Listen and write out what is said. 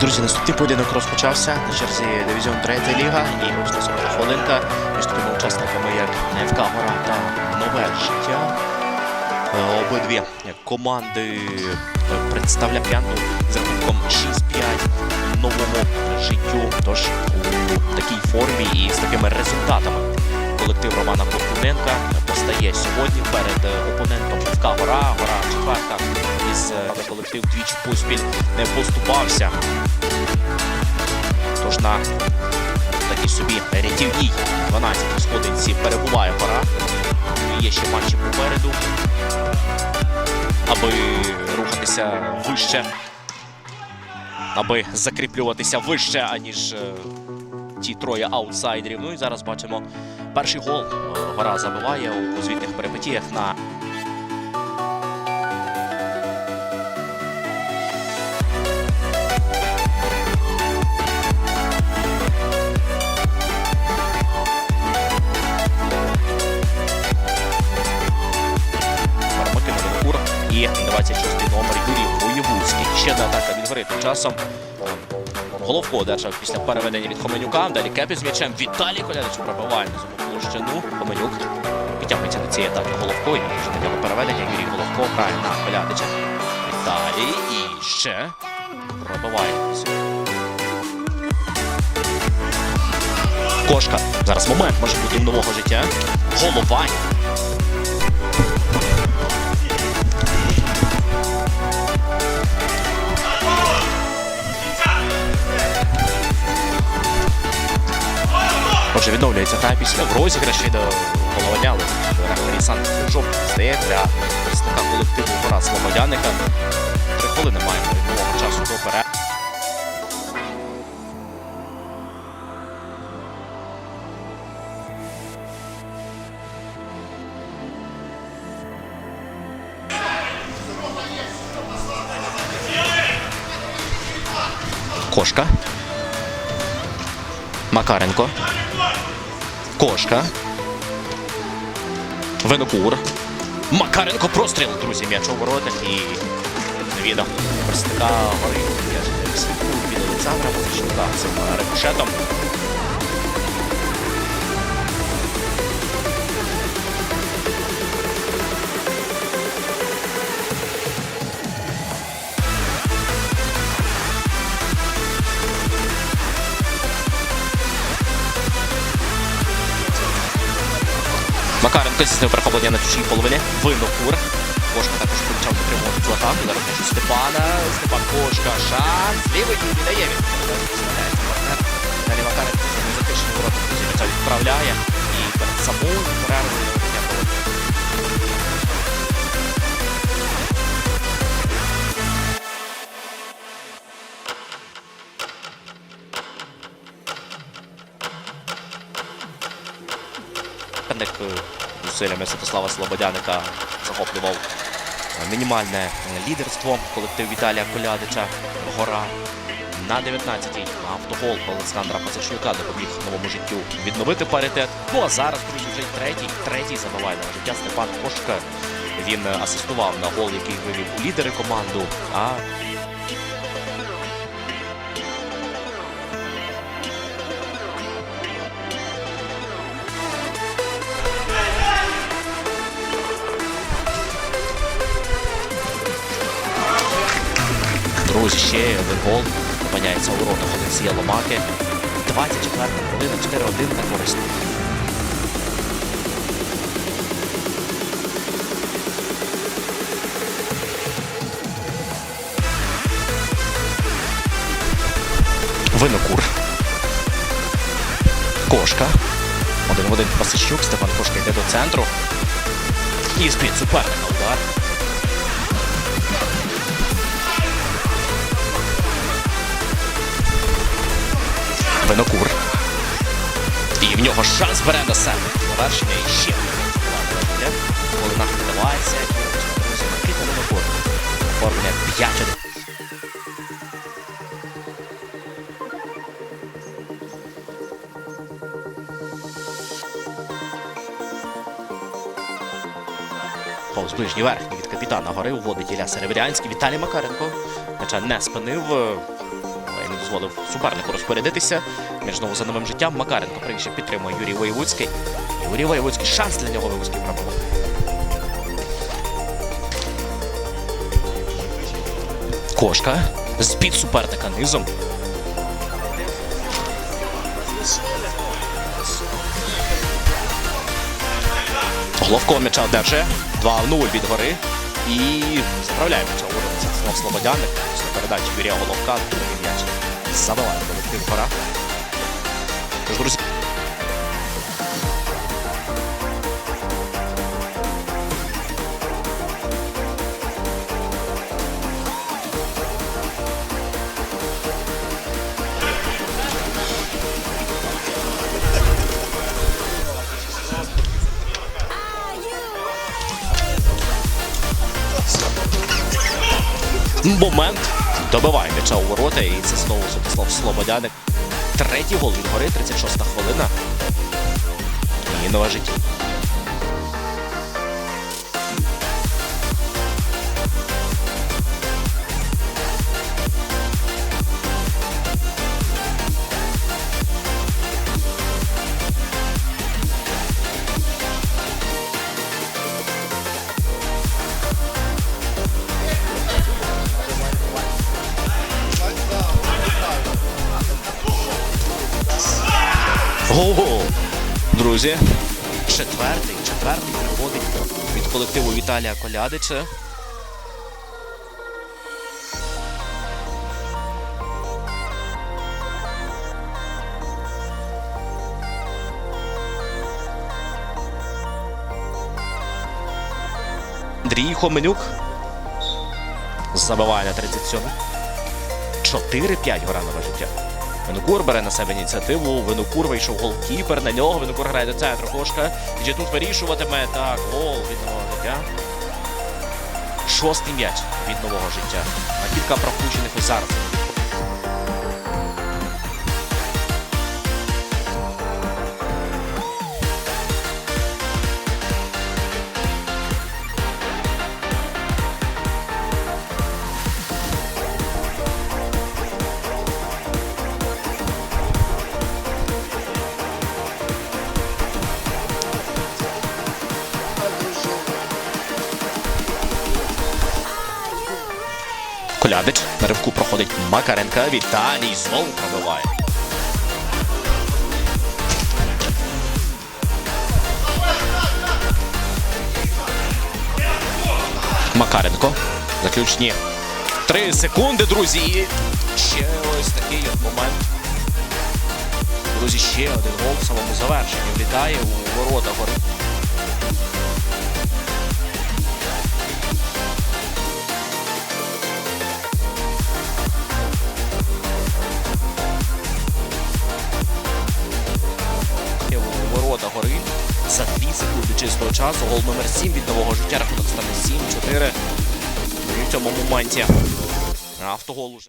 Друзі, наступний поєдинок розпочався на черзі дивізіон 3 ліга і ось наступна хвилинка між такими учасниками, як Невка Гора та нове життя. Е, обидві команди е, представляють з рахунком 6-5 новому життю. Тож у такій формі і з такими результатами колектив Романа Богуненка постає сьогодні перед е, опонентом ФК Гора. Гора четверта із е, колектив двічі поспіль не поступався. Тож на такій собі рятівній 12 сходинці перебуває гора. Є ще матчі попереду, аби рухатися вище, аби закріплюватися вище, аніж е, ті троє аутсайдерів. Ну і зараз бачимо перший гол. Е, Гора забиває у звітних перипетіях на Ще одна атака від гори. Тим часом Головко одержав після переведення від Хоменюка. Далі Кепі з м'ячем. Віталій Колядич пробиває на зону площину. Хоменюк підтягується до цієї атаки Головко. Вже на нього переведення. Юрій Головко грає на Колядича. Віталій і ще пробиває. Кошка. Зараз момент може бути нового життя. Головань. Відновлюється гра після в розіграші до головання, але рефері стає для представника колективу Гора Слободяника. Три хвилини маємо нового часу до пере. Кошка. Макаренко. Кошка. Винокур. Макаренко простріл, друзі, м'яч у воротах і відео Верстика гори від Олександра Музичника цим рикошетом. Макаренко здійснив перехоплення на чужій половині. Винокур. Кошка також почав підтримувати цю атаку. Зараз м'яч Степана. Степан Кошка. Шанс. Лівий не дає він. Далі Макаренко за захищені ворота. Відправляє. І перед самою перервою зусиллями Святослава Слободяника захоплював мінімальне лідерство колектив Віталія Колядича Гора. На 19-й автогол Олександра Пасачнюка допоміг новому життю відновити паритет. Ну а зараз, друзі, вже третій, третій забиває на життя Степан Кошка. Він асистував на гол, який вивів у лідери команду. А Друзі, ще один гол. Опиняється у воротах Олексія Ломаки. 24 хвилина, 4-1 на користь. Винокур. Кошка. Один один Пасищук. Степан Кошка йде до центру. І з-під суперника удар. Винокур. І в нього шанс бере на себе. Завершення і ще. Коли наш віддавається, Микита Винокур. Оформлення 5-1. Повз ближній верхній від капітана гори уводить Ілля Серебрянський. Віталій Макаренко. М'яча не спинив. Дозволив супернику розпорядитися між знову за новим життям. Макаренко прийшов підтримує Юрій Воєвудський. Юрій Воєвудський шанс для нього Воєвудський пробував. Кошка з-під суперника низом. Головкова м'яча одержує. 2-0 від гори. І заправляє м'яча у. Знов Слободяник. Після передачі Юрія Головка. Другий м'яч. Забиває колектив гора. Тож, друзі. Момент. Добиває м'яча у ворота. І це знову Святослав Слободяник. Третій гол від гори, 36-та хвилина. І нове життя. Ого! Друзі, четвертий, четвертий приходить від колективу Віталія Колядича. Андрій Хоменюк забиває на 37. 4-5 гора нове життя. Винокур бере на себе ініціативу. Винокур вийшов голкіпер. На нього Винокур грає до центру. Кошка. І тут вирішуватиме. Так, гол від нового життя. Шостий м'яч від нового життя. А кілька пропущених у зараз. Колядич на ривку проходить Макаренка. Віталій знову пробиває. Макаренко. Заключні. Три секунди, друзі. І ще ось такий от момент. Друзі, ще один гол в самому завершенні. Влітає у ворота гори. Часу. Гол номер 7 від нового життя. Рахунок стане 7-4. Ну і в цьому моменті автогол уже.